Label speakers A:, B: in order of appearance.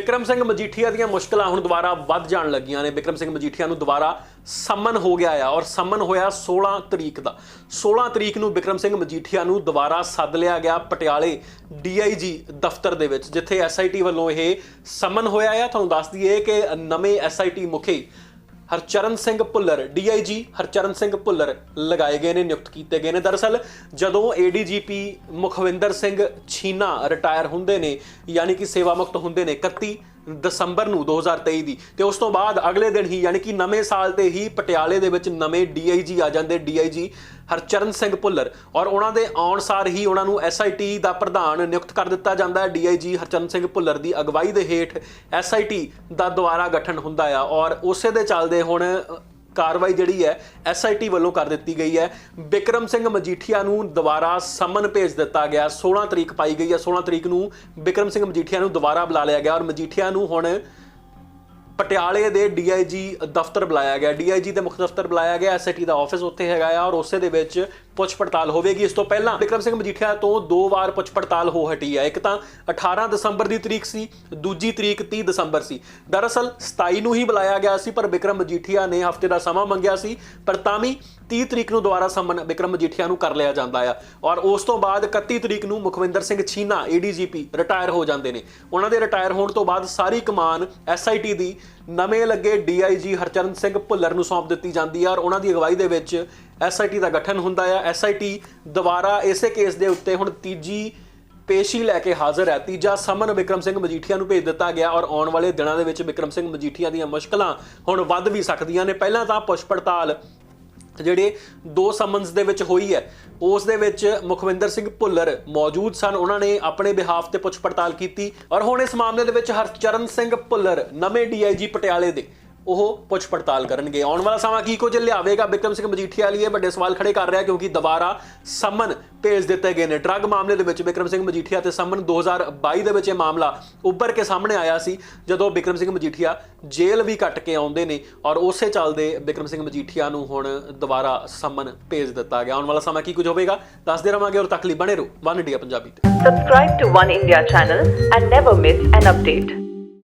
A: ਬਿਕਰਮ ਸਿੰਘ ਮਜੀਠੀਆ ਦੀਆਂ ਮੁਸ਼ਕਲਾਂ ਹੁਣ ਦੁਬਾਰਾ ਵੱਧ ਜਾਣ ਲੱਗੀਆਂ ਨੇ। ਬਿਕਰਮ ਸਿੰਘ ਮਜੀਠੀਆ ਨੂੰ ਦੁਬਾਰਾ ਸਮਨ ਹੋ ਗਿਆ ਆ ਔਰ ਸਮਨ ਹੋਇਆ 16 ਤਰੀਕ ਦਾ। 16 ਤਰੀਕ ਨੂੰ ਬਿਕਰਮ ਸਿੰਘ ਮਜੀਠੀਆ ਨੂੰ ਦੁਬਾਰਾ ਸੱਦ ਲਿਆ ਗਿਆ ਪਟਿਆਲੇ ਡੀਆਈਜੀ ਦਫ਼ਤਰ ਦੇ ਵਿੱਚ, ਜਿੱਥੇ ਐਸਆਈਟੀ ਵੱਲੋਂ ਇਹ ਸਮਨ ਹੋਇਆ ਆ। ਤੁਹਾਨੂੰ ਦੱਸ ਦਈਏ ਕਿ ਨਵੇਂ ਐਸਆਈਟੀ ਮੁਖੀ ਹਰਚਰਨ ਸਿੰਘ ਭੁੱਲਰ ਡੀਆਈਜੀ ਹਰਚਰਨ ਸਿੰਘ ਭੁੱਲਰ ਲਗਾਏ ਗਏ ਨੇ, ਨਿਯੁਕਤ ਕੀਤੇ ਗਏ ਨੇ। ਦਰਅਸਲ, ਜਦੋਂ ਏਡੀਜੀਪੀ ਮੁਖਵਿੰਦਰ ਸਿੰਘ ਛੀਨਾ ਰਿਟਾਇਰ ਹੁੰਦੇ ਨੇ, ਯਾਨੀ ਕਿ ਸੇਵਾ ਮੁਕਤ ਹੁੰਦੇ ਨੇ 31 ਦਸੰਬਰ ਨੂੰ 2023 ਦੀ ਤੇ ਉਸ ਤੋਂ ਬਾਅਦ ਅਗਲੇ ਦਿਨ ਹੀ ਯਾਨੀ ਕਿ ਨਵੇਂ ਸਾਲ ਤੇ ਹੀ ਪਟਿਆਲੇ ਦੇ ਵਿੱਚ ਨਵੇਂ ਡੀਆਈਜੀ ਆ ਜਾਂਦੇ ਡੀਆਈਜੀ ਹਰਚਰਨ ਸਿੰਘ ਭੁੱਲਰ ਔਰ ਉਹਨਾਂ ਦੇ ਆਉਣ ਸਾਰ ਹੀ ਉਹਨਾਂ ਨੂੰ ਐਸਆਈਟੀ ਦਾ ਪ੍ਰਧਾਨ ਨਿਯੁਕਤ ਕਰ ਦਿੱਤਾ ਜਾਂਦਾ ਹੈ। ਡੀਆਈਜੀ ਹਰਚਰਨ ਸਿੰਘ ਭੁੱਲਰ ਦੀ ਅਗਵਾਈ ਦੇ ਹੇਠ ਐਸਆਈਟੀ ਦਾ ਦੁਆਰਾ ਗਠਨ ਹੁੰਦਾ ਆ ਔਰ ਉਸੇ ਦੇ ਚੱਲਦੇ ਹੁਣ ਕਾਰਵਾਈ ਜਿਹੜੀ ਹੈ ਐਸਆਈਟੀ ਵੱਲੋਂ ਕਰ ਦਿੱਤੀ ਗਈ ਹੈ। ਬਿਕਰਮ ਸਿੰਘ ਮਜੀਠੀਆ ਨੂੰ ਦੁਬਾਰਾ ਸਮਨ ਭੇਜ ਦਿੱਤਾ ਗਿਆ। 16 ਤਰੀਕ ਪਾਈ ਗਈ ਹੈ। 16 ਤਰੀਕ ਨੂੰ ਬਿਕਰਮ ਸਿੰਘ ਮਜੀਠੀਆ ਨੂੰ ਦੁਬਾਰਾ ਬੁਲਾ ਲਿਆ ਗਿਆ ਔਰ ਮਜੀਠੀਆ ਨੂੰ ਹੁਣ ਪਟਿਆਲੇ ਦੇ ਡੀਆਈਜੀ ਦਫ਼ਤਰ ਬੁਲਾਇਆ ਗਿਆ। ਡੀਆਈਜੀ ਦੇ ਮੁੱਖ ਦਫ਼ਤਰ ਬੁਲਾਇਆ ਗਿਆ। ਐਸਆਈਟੀ ਦਾ ਆਫਿਸ ਉੱਥੇ ਹੈਗਾ ਆ ਔਰ ਉਸੇ ਦੇ ਵਿੱਚ ਪੁੱਛ ਪੜਤਾਲ ਹੋਵੇਗੀ। ਇਸ ਤੋਂ ਪਹਿਲਾਂ ਵਿਕਰਮ ਸਿੰਘ ਮਜੀਠੀਆ ਤੋਂ ਦੋ ਵਾਰ ਪੁੱਛ ਪੜਤਾਲ ਹੋ ਹਟੀ ਹੈ ਇੱਕ ਤਾਂ 18 ਦਸੰਬਰ ਦੀ ਤਰੀਕ ਸੀ, ਦੂਜੀ ਤਰੀਕ 30 ਦਸੰਬਰ ਸੀ। ਦਰਅਸਲ 27 ਨੂੰ ਹੀ ਬੁਲਾਇਆ ਗਿਆ ਸੀ, ਪਰ ਵਿਕਰਮ ਮਜੀਠੀਆ ਨੇ ਹਫ਼ਤੇ ਦਾ ਸਮਾਂ ਮੰਗਿਆ ਸੀ, ਪਰ ਤਾਂ ਵੀ 30 ਤਰੀਕ ਨੂੰ ਦੁਬਾਰਾ ਸਮਨ ਵਿਕਰਮ ਮਜੀਠੀਆ ਨੂੰ ਕਰ ਲਿਆ ਜਾਂਦਾ ਆ। ਔਰ ਉਸ ਤੋਂ ਬਾਅਦ 31 ਤਰੀਕ ਨੂੰ ਮੁਖਵਿੰਦਰ ਸਿੰਘ ਛੀਨਾ ਏਡੀਜੀਪੀ ਰਿਟਾਇਰ ਹੋ ਜਾਂਦੇ ਨੇ। ਉਹਨਾਂ ਦੇ ਰਿਟਾਇਰ ਹੋਣ ਤੋਂ ਬਾਅਦ ਸਾਰੀ ਕਮਾਨ ਐਸਆਈਟੀ ਦੀ ਨਵੇਂ ਲੱਗੇ ਡੀਆਈਜੀ ਹਰਚਰਨ ਸਿੰਘ ਭੁੱਲਰ ਨੂੰ ਸੌਂਪ ਦਿੱਤੀ ਜਾਂਦੀ ਹੈ ਔਰ ਉਹਨਾਂ ਦੀ ਅਗਵਾਈ ਦੇ ਵਿੱਚ ਐਸਆਈਟੀ ਦਾ ਗਠਨ ਹੁੰਦਾ ਆ। ਐਸਆਈਟੀ ਦੁਬਾਰਾ ਇਸੇ ਕੇਸ ਦੇ ਉੱਤੇ ਹੁਣ ਤੀਜੀ ਪੇਸ਼ੀ ਲੈ ਕੇ ਹਾਜ਼ਰ ਹੈ। ਤੀਜਾ ਸਮਨ ਵਿਕਰਮ ਸਿੰਘ ਮਜੀਠੀਆ ਨੂੰ ਭੇਜ ਦਿੱਤਾ ਗਿਆ ਔਰ ਆਉਣ ਵਾਲੇ ਦਿਨਾਂ ਦੇ ਵਿੱਚ ਵਿਕਰਮ ਸਿੰਘ ਮਜੀਠੀਆ ਦੀਆਂ ਮੁਸ਼ਕਲਾਂ ਹੁਣ ਵੱਧ ਵੀ ਸਕਦੀਆਂ ਨੇ। ਪਹਿਲਾਂ ਤਾਂ ਪੁੱਛ ਪੜਤਾਲ ਜਿਹੜੇ ਦੋ ਸਮਨਸ ਦੇ ਵਿੱਚ ਹੋਈ ਹੈ, ਉਸ ਦੇ ਵਿੱਚ ਮੁਖਵਿੰਦਰ ਸਿੰਘ ਭੁੱਲਰ ਮੌਜੂਦ ਸਨ। ਉਹਨਾਂ ਨੇ ਆਪਣੇ ਬਿਹਾਫ ਤੇ ਪੁੱਛ ਪੜਤਾਲ ਕੀਤੀ। ਔਰ ਹੁਣ ਇਸ ਮਾਮਲੇ ਦੇ ਵਿੱਚ ਹਰਚਰਨ ਸਿੰਘ ਭੁੱਲਰ, ਨਵੇਂ ਡੀਆਈਜੀ ਪਟਿਆਲੇ ਦੇ ਉਹ ਪੁੱਛ ਪੜਤਾਲ ਕਰਨਗੇ। ਆਉਣ ਵਾਲਾ ਸਮਾਂ ਕੀ ਕੁਝ ਲਿਆਵੇਗਾ? ਬਿਕਰਮ ਸਿੰਘ ਮਜੀਠੀਆ ਲਈ ਇਹ ਵੱਡੇ ਸਵਾਲ ਖੜੇ ਕਰ ਰਿਹਾ ਕਿਉਂਕਿ ਦੁਬਾਰਾ ਸਮਨ ਭੇਜ ਦਿੱਤੇ ਗਏ ਨੇ। ਡਰੱਗ ਮਾਮਲੇ ਦੇ ਵਿੱਚ ਬਿਕਰਮ ਸਿੰਘ ਮਜੀਠੀਆ ਤੇ ਸਮਨ 2022 ਦੇ ਵਿੱਚ ਇਹ ਮਾਮਲਾ ਉੱਭਰ ਕੇ ਸਾਹਮਣੇ ਆਇਆ ਸੀ, ਜਦੋਂ ਬਿਕਰਮ ਸਿੰਘ ਮਜੀਠੀਆ ਜੇਲ੍ਹ ਵੀ ਕੱਟ ਕੇ ਆਉਂਦੇ ਨੇ ਔਰ ਉਸੇ ਚੱਲਦੇ ਬਿਕਰਮ ਸਿੰਘ ਮਜੀਠੀਆ ਨੂੰ ਹੁਣ ਦੁਬਾਰਾ ਸਮਨ ਭੇਜ ਦਿੱਤਾ ਗਿਆ। ਆਉਣ ਵਾਲਾ ਸਮਾਂ ਕੀ ਕੁਝ ਹੋਵੇਗਾ? ਦੱਸਦੇ ਰਵਾਂਗੇ ਔਰ ਤੱਕ ਬਣੇ ਰਹੋ। ਵਨ ਇੰਡੀਆ ਪੰਜਾਬੀ ਤੇ।
B: Subscribe to One India channel and never miss an update.